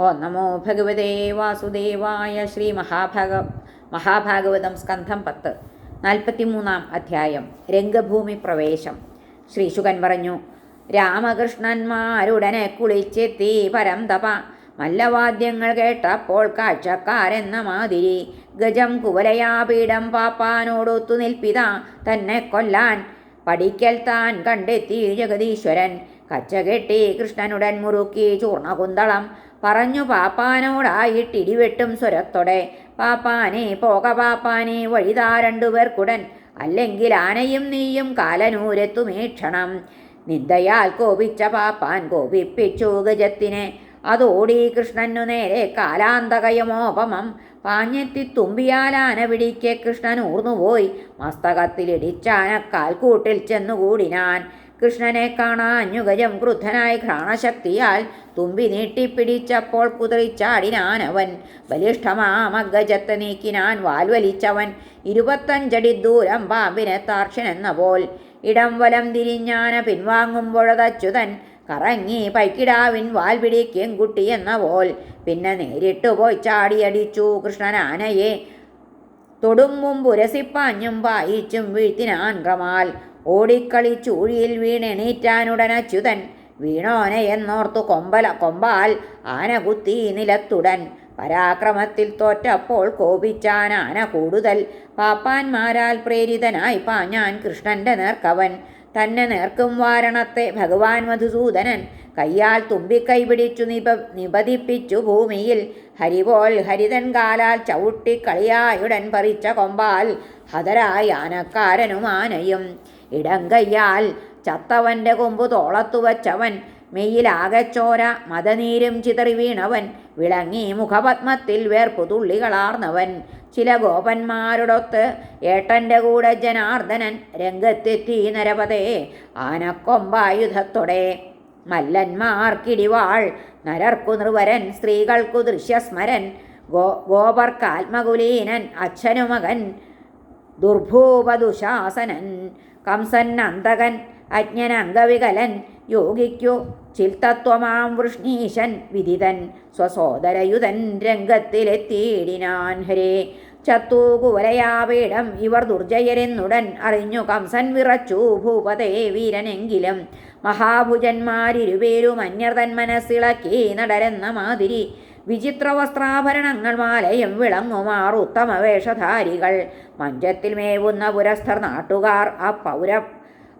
ഓ നമോ ഭഗവതേ വാസുദേവായ ശ്രീ മഹാഭാഗ മഹാഭാഗവതം സ്കന്ധം പത്ത് നാൽപ്പത്തിമൂന്നാം അധ്യായം രംഗഭൂമി പ്രവേശം. ശ്രീശുകൻ പറഞ്ഞു രാമകൃഷ്ണന്മാരുടനെ കുളിച്ചെത്തി പരം തപ. മല്ലവാദ്യങ്ങൾ കേട്ടപ്പോൾ കാഴ്ചക്കാരെന്ന മാതിരി ഗജം കുവലയാപീഠം പാപ്പാനോടൊത്തു നിൽപ്പിത. തന്നെ കൊല്ലാൻ പഠിക്കൽ താൻ കണ്ടെത്തി ജഗദീശ്വരൻ. കച്ചകെട്ടി കൃഷ്ണനുടൻ മുറുക്കി ചൂർണകുന്തളം പറഞ്ഞു പാപ്പാനോടായിട്ടിടിവെട്ടും സ്വരത്തോടെ. പാപ്പാനെ പോക പാപ്പാനെ വഴിതാ രണ്ടുപേർക്കുടൻ അല്ലെങ്കിൽ ആനയും നീയും കാലനൂരെത്തുമീക്ഷണം നിന്ദയാൽ കോപിച്ച പാപ്പാൻ കോപിപ്പിച്ചു ഗജത്തിനെ. അതോടി കൃഷ്ണനു നേരെ കാലാന്തകയമോപമം. പാഞ്ഞെത്തി തുമ്പിയാലാന പിടിക്കെ കൃഷ്ണൻ ഊർന്നുപോയി. മസ്തകത്തിലിടിച്ചാന കാൽക്കൂട്ടിൽ ചെന്നുകൂടിനാൻ. കൃഷ്ണനെ കാണാൻ ഗജം ക്രുദ്ധനായി ഘ്രാണശക്തിയാൽ തുമ്പി നീട്ടിപ്പിടിച്ചപ്പോൾ കുതിറിച്ചാടിനാനവൻ അവൻ ബലിഷ്ഠമാമഗജത്തെ നീക്കിനാൻ വാൽവലിച്ചവൻ ഇരുപത്തഞ്ചടി ദൂരം പാമ്പിനെ താർക്ഷനെന്ന പോൽ ഇടം വലം തിരിഞ്ഞാന പിൻവാങ്ങുമ്പോഴതച്യുതൻ കറങ്ങി പൈക്കിടാവിൻ വാൽ പിടിക്കും കുട്ടി എന്ന പോൽ പിന്നെ നേരിട്ടു പോയി ചാടിയടിച്ചു കൃഷ്ണനാനയെ. തൊടുമ്പും ഉരസിപ്പാഞ്ഞും പായിച്ചും വീഴ്ത്തിനാൻ ക്രമാൽ ഓടിക്കളിച്ചൂഴിയിൽ വീണെണീറ്റാനുടൻ അച്യുതൻ വീണോനെ എന്നോർത്തു കൊമ്പല കൊമ്പാൽ ആന കുത്തി നിലത്തുടൻ. പരാക്രമത്തിൽ തോറ്റപ്പോൾ കോപിച്ചാൻ ആന കൂടുതൽ. പാപ്പാന്മാരാൽ പ്രേരിതനായി പാഞ്ഞാൻ കൃഷ്ണന്റെ നേർക്കവൻ. തന്നെ നേർക്കും വാരണത്തെ ഭഗവാൻ മധുസൂദനൻ. കയ്യാൽ തുമ്പിക്കൈ പിടിച്ചു നിപ നിപതിപ്പിച്ചു ഭൂമിയിൽ. ഹരിപോൽ ഹരിതൻ കാലാൽ ചവിട്ടി കളിയായുടൻ പറിച്ച കൊമ്പാൽ. ഹതരായി ആനക്കാരനും ആനയും. ഇടം കയ്യാൽ ചത്തവന്റെ കൊമ്പ് തോളത്തു വച്ചവൻ മെയ്യിലാകച്ചോര മതനീരും ചിതറി വീണവൻ വിളങ്ങി മുഖപത്മത്തിൽ വേർപ്പു തുള്ളികളാർന്നവൻ. ചില ഗോപന്മാരുടൊത്ത് ഏട്ടന്റെ കൂടെ ജനാർദ്ദനൻ രംഗത്തെത്തി നരപതേ ആനക്കൊമ്പായുധത്തൊടെ. മല്ലന്മാർക്കിടിവാൾ നരർക്കു നൃവരൻ സ്ത്രീകൾക്കു ദൃശ്യസ്മരൻ ഗോ ഗോപർക്കാത്മകുലീനൻ അച്ഛനുമകൻ ദുർഭൂപദുശാസനൻ. കംസൻ അന്തകൻ അജ്ഞൻ അംഗവികലൻ യോഗിക്കു ചിൽത്തത്വമാം വൃഷ്ണീശൻ വിദിതൻ സ്വസോദരയുതൻ രംഗത്തിലെത്തിയിടിനാൻ ഹരേ ചത്തൂകുവലയാപീഠം ഇവർ ദുർജയരെന്നുടൻ അറിഞ്ഞു കംസൻ വിറച്ചു ഭൂപതേ വീരനെങ്കിലും മഹാഭുജന്മാരിരുപേരും അന്യർ തൻ മനസ്സിളക്കി നടരെന്ന മാതിരി വിചിത്ര വസ്ത്രാഭരണങ്ങൾ മാലയും വിളങ്ങുമാർ ഉത്തമ വേഷധാരികൾ. മഞ്ചത്തിൽ മേവുന്ന പുരസ്ഥർ നാട്ടുകാർ ആ പൗര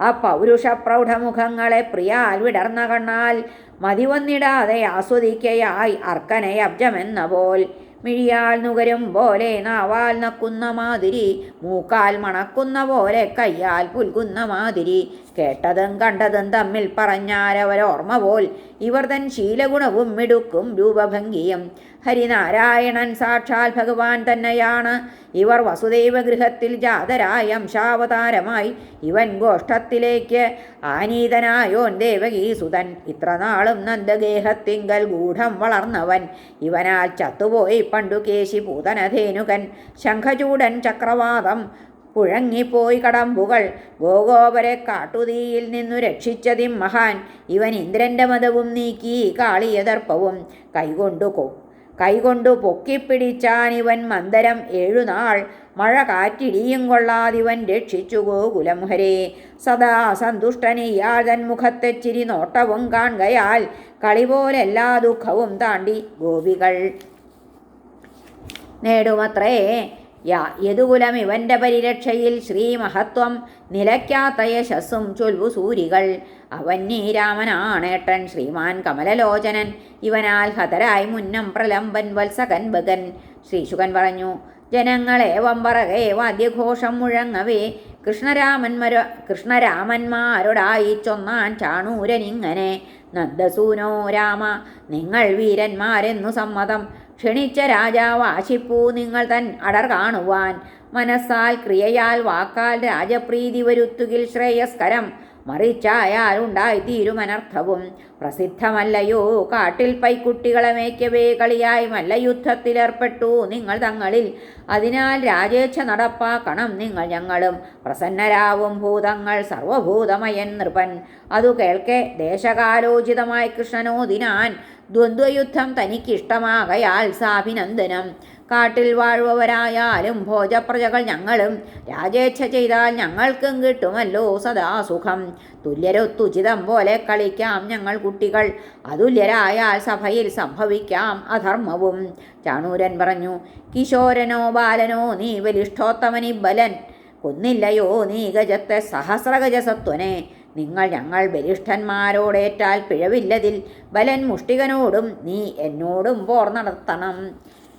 ആ പൗരുഷ പ്രൗഢമുഖങ്ങളെ പ്രിയാൽ വിടർന്ന കണ്ണാൽ മതിവന്നിടാതെ ആസ്വദിക്കയായി അർക്കനെ അബ്ജമെന്ന പോൽ മിഴിയാൽ നുകരും പോലെ നാവാൽ നക്കുന്ന മാതിരി മൂക്കാൽ മണക്കുന്ന പോലെ കയ്യാൽ പുൽകുന്ന മാതിരി. കേട്ടതും കണ്ടതും തമ്മിൽ പറഞ്ഞാരവരോർമ്മ പോൽ ഇവർ തൻ ശീലഗുണവും മിടുക്കും രൂപഭംഗിയും. ഹരിനാരായണൻ സാക്ഷാൽ ഭഗവാൻ തന്നെയാണ്. ഇവർ വസുദൈവ ഗൃഹത്തിൽ ജാതരായ അംശാവതാരമായി ഇവൻ ഗോഷ്ഠത്തിലേക്ക് ആനീതനായോൻ ദേവകീസുതൻ. ഇത്രനാളും നന്ദഗേഹത്തിങ്കൽ ഗൂഢം വളർന്നവൻ. ഇവനാൽ ചത്തുപോയി പണ്ടു കേശി പൂതനധേനുകൻ ശംഖചൂടൻ ചക്രവാതം പുഴങ്ങിപ്പോയി കടമ്പുകൾ. ഗോഗോപരെ കാട്ടുതീയിൽ നിന്നു രക്ഷിച്ചതിം മഹാൻ. ഇവൻ ഇന്ദ്രന്റെ മതവും നീക്കി കാളിയതർപ്പവും കൈകൊണ്ടു കൈകൊണ്ടു പൊക്കിപ്പിടിച്ചാൻ ഇവൻ മന്ദരം ഏഴുനാൾ. മഴ കാറ്റിടിയും കൊള്ളാതിവൻ രക്ഷിച്ചു ഗോകുലം സദാ സന്തുഷ്ടനിയാൾ മുഖത്തെ ചിരി നോട്ടവും കാണുകയാൽ കളി പോലെല്ലാ ദുഃഖവും താണ്ടി ഗോപികൾ. നേടുമത്രേ യാ യദുകുലം ഇവന്റെ പരിരക്ഷയിൽ ശ്രീമഹത്വം നിലയ്ക്കാത്ത യശസ്സും ചൊൽവു സൂരികൾ. അവൻ നീരാമനാണേട്ടൻ ശ്രീമാൻ കമലലോചനൻ. ഇവനാൽ ഹതരായി മുന്നം പ്രലംബൻ വത്സകൻ ബകൻ ശ്രീശുകൻ പറഞ്ഞു ജനങ്ങളെ വമ്പറകേ വാദ്യഘോഷം മുഴങ്ങവേ. കൃഷ്ണരാമന്മരോ കൃഷ്ണരാമന്മാരോടായി ചൊന്നാൻ ചാണൂരനിങ്ങനെ. നന്ദസൂനോ രാമ നിങ്ങൾ വീരന്മാരെന്നു സമ്മതം. ക്ഷണിച്ച രാജാവ് ആശിപ്പൂ നിങ്ങൾ തൻ അടർ കാണുവാൻ. മനസ്സാൽ ക്രിയയാൽ വാക്കാൽ രാജപ്രീതി വരുത്തുകിൽ ശ്രേയസ്കരം. മറിച്ചായാൽ ഉണ്ടായിത്തീരുമനർത്ഥവും പ്രസിദ്ധമല്ലയോ കാട്ടിൽ പൈക്കുട്ടികളെ മേയ്ക്കവേ കളിയായി മല്ലയുദ്ധത്തിലേർപ്പെട്ടു നിങ്ങൾ തങ്ങളിൽ. അതിനാൽ രാജേച്ഛ നടപ്പാക്കണം നിങ്ങൾ ഞങ്ങളും. പ്രസന്നരാവും ഭൂതങ്ങൾ സർവഭൂതമയൻ നൃപൻ. അതു കേൾക്കെ ദേശകാലോചിതമായി കൃഷ്ണനോദിനാൻ ദ്വന്ദ്വയുദ്ധം തനിക്കിഷ്ടമാകയാൽ സാഭിനന്ദനം കാട്ടിൽ വാഴുവരായാലും ഭോജപ്രജകൾ ഞങ്ങളും. രാജേച്ഛ ചെയ്താൽ ഞങ്ങൾക്കും കിട്ടുമല്ലോ സദാ സുഖം. തുല്യരൊത്തുചിതം പോലെ കളിക്കാം ഞങ്ങൾ കുട്ടികൾ. അതുല്യരായാൽ സഭയിൽ സംഭവിക്കാം അധർമ്മവും. ചാണൂരൻ പറഞ്ഞു കിശോരനോ ബാലനോ നീ ബലിഷ്ഠോത്തമനി ബലൻ കൊന്നില്ലയോ നീ ഗജത്തെ സഹസ്രഗജസത്വനെ. നിങ്ങൾ ഞങ്ങൾ ബലിഷ്ഠന്മാരോടേറ്റാൽ പിഴവില്ലതിൽ ബലൻ മുഷ്ടികനോടും നീ എന്നോടും പോർ നടത്തണം.